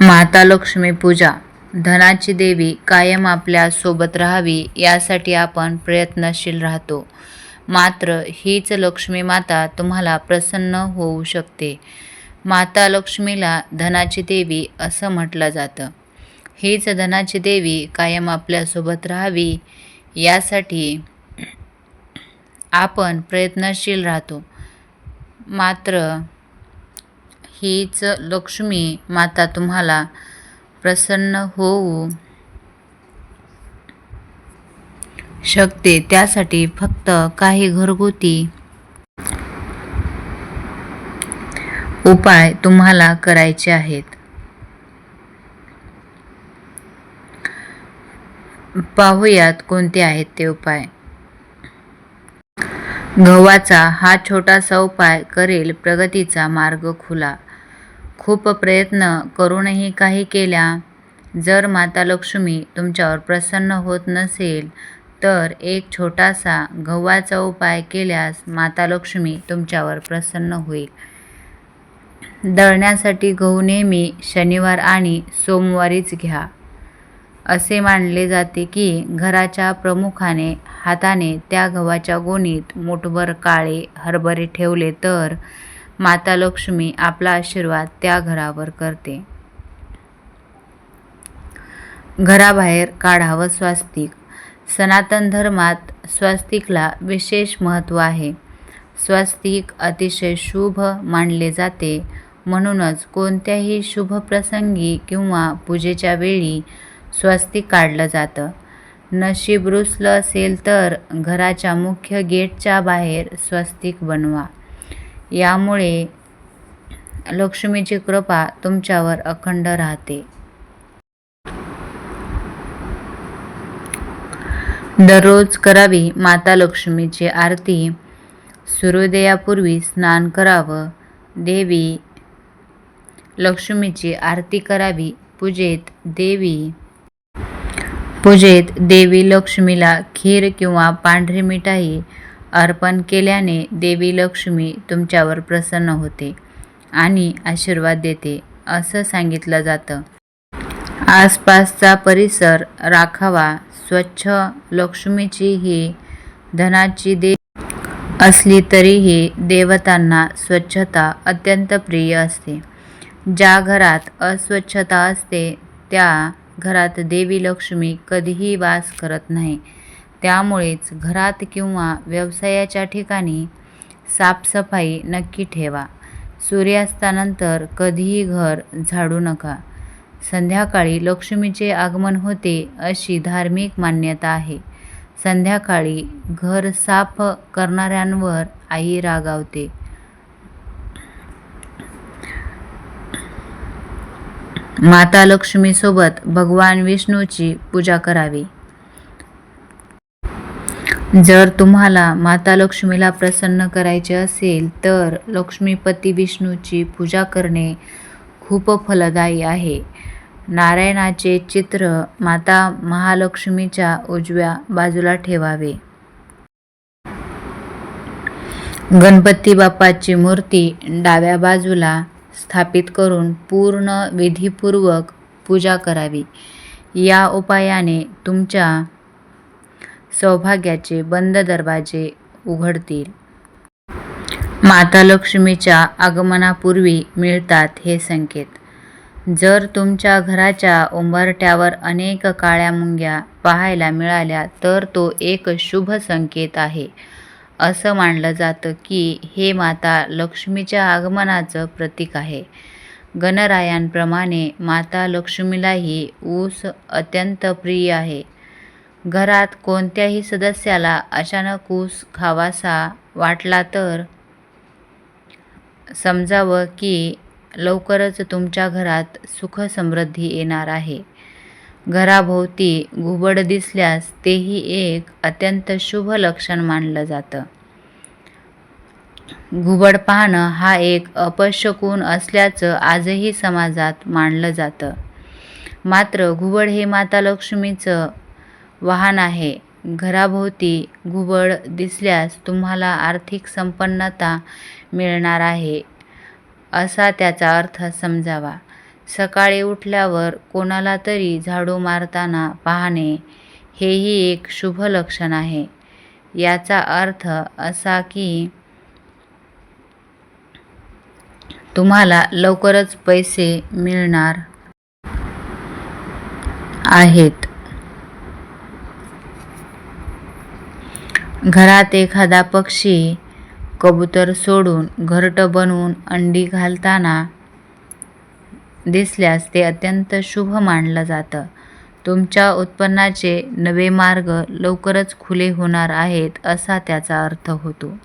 माता लक्ष्मी पूजा. धनाची देवी कायम आपल्यासोबत राहावी यासाठी आपण प्रयत्नशील राहतो. मात्र हीच लक्ष्मी माता तुम्हाला प्रसन्न होऊ शकते. माता लक्ष्मीला धनाची देवी असं म्हटलं जातं. हीच धनाची देवी कायम आपल्यासोबत राहावी यासाठी आपण प्रयत्नशील राहतो. मात्र हीच लक्ष्मी माता तुम्हाला प्रसन्न होऊ. शकते. त्यासाठी फक्त काही घरगुती उपाय तुम्हाला करायचे आहेत. पाहूयात कोणते आहेत ते उपाय. गव्हाचा हा छोटासा उपाय करेल. प्रगतीचा मार्ग खुला. खूप प्रयत्न करूनही काही केल्या. जर माता लक्ष्मी तुमच्यावर प्रसन्न होत नसेल तर एक छोटासा गव्हाचा उपाय केल्यास माता लक्ष्मी तुमच्यावर प्रसन्न होईल. दळण्यासाठी गहू नेहमी शनिवार आणि सोमवारीच घ्या. असे मानले जाते की घराच्या प्रमुखाने हाताने त्या गव्हाच्या गोणीत मुठभर काळे हरभरे ठेवले तर माता लक्ष्मी आपला आशीर्वाद त्या घरावर करते. घराबाहेर काढावं स्वास्तिक. सनातन धर्मात स्वास्तिकला विशेष महत्त्व आहे. स्वास्तिक अतिशय शुभ मानले जाते. म्हणूनच कोणत्याही शुभ प्रसंगी किंवा पूजेच्या वेळी स्वस्तिक काढलं जातं. नशीब रुसलं असेल तर घराच्या मुख्य गेटच्या बाहेर स्वस्तिक बनवा. यामुळे लक्ष्मीची कृपा तुमच्यावर अखंड राहते. दररोज करावी माता लक्ष्मीची आरती. सूर्योदयापूर्वी स्नान करावं. देवी लक्ष्मीची आरती करावी. पूजेत देवी. पूजेत देवी लक्ष्मीला खीर किंवा पांढरी मिठाई अर्पण केल्याने देवी लक्ष्मी तुमच्यावर प्रसन्न होते आणि आशीर्वाद देते असं सांगितलं जातं. आसपासचा परिसर राखावा स्वच्छ लक्ष्मीची ही धनाची दे असली तरीही देवतांना स्वच्छता अत्यंत प्रिय असते. ज्या घरात अस्वच्छता असते त्या घरात देवी लक्ष्मी कधीही वास करत नाही. त्यामुळेच घरात किंवा व्यवसायाच्या ठिकाणी साफसफाई नक्की ठेवा. सूर्यास्तानंतर कधीही घर झाडू नका. संध्याकाळी लक्ष्मीचे आगमन होते अशी धार्मिक मान्यता आहे. संध्याकाळी घर साफ करणाऱ्यांवर आई रागावते. माता लक्ष्मीसोबत भगवान विष्णूची पूजा करावी. जर तुम्हाला माता लक्ष्मीला प्रसन्न करायचे असेल तर लक्ष्मीपती विष्णूची पूजा करणे खूप फलदायी आहे. नारायणाचे चित्र माता महालक्ष्मीच्या उजव्या बाजूला ठेवावे. गणपती बाप्पाची मूर्ती डाव्या बाजूला स्थापित करून पूर्ण विधीपूर्वक पूजा करावी. या उपायाने तुमच्या सौभाग्याचे बंद दरवाजे उघडतील. माता लक्ष्मीच्या आगमनापूर्वी मिळतात हे संकेत. जर तुमच्या घराच्या उंबरट्यावर अनेक काळ्या मुंग्या पाहायला मिळाल्या तर तो एक शुभ संकेत आहे. असं मानलं जातं की हे माता लक्ष्मीच्या आगमनाचं प्रतीक आहे. गणरायांप्रमाणे माता लक्ष्मीलाही ऊस अत्यंत प्रिय आहे. घरात कोणत्याही सदस्याला अचानक ऊस खावासा वाटला तर? समजावं की लवकरच तुमच्या घरात सुख समृद्धी येणार आहे. घराभोवती घुबड दिसल्यास तेही एक अत्यंत शुभ लक्षण मानलं जातं. घुबड पाहणं हा एक अपशकून असल्याचं आजही समाजात मानलं जातं. मात्र घुबड हे माता लक्ष्मीचं वाहन आहे. घराभोवती घुबड दिसल्यास तुम्हाला आर्थिक संपन्नता मिळणार आहे. असा त्याचा अर्थ समजावा. सकाळी उठल्यावर कोणाला तरी झाडू मारताना पाहणे हेही एक शुभ लक्षण आहे. याचा अर्थ असा की तुम्हाला लवकरच पैसे मिळणार आहेत. घरात एखादा पक्षी कबूतर सोडून घरटं बनवून अंडी घालताना दिसल्यास ते अत्यंत शुभ मानलं जातं. तुमच्या उत्पन्नाचे नवे मार्ग लवकरच खुले होणार आहेत असा त्याचा अर्थ होतो.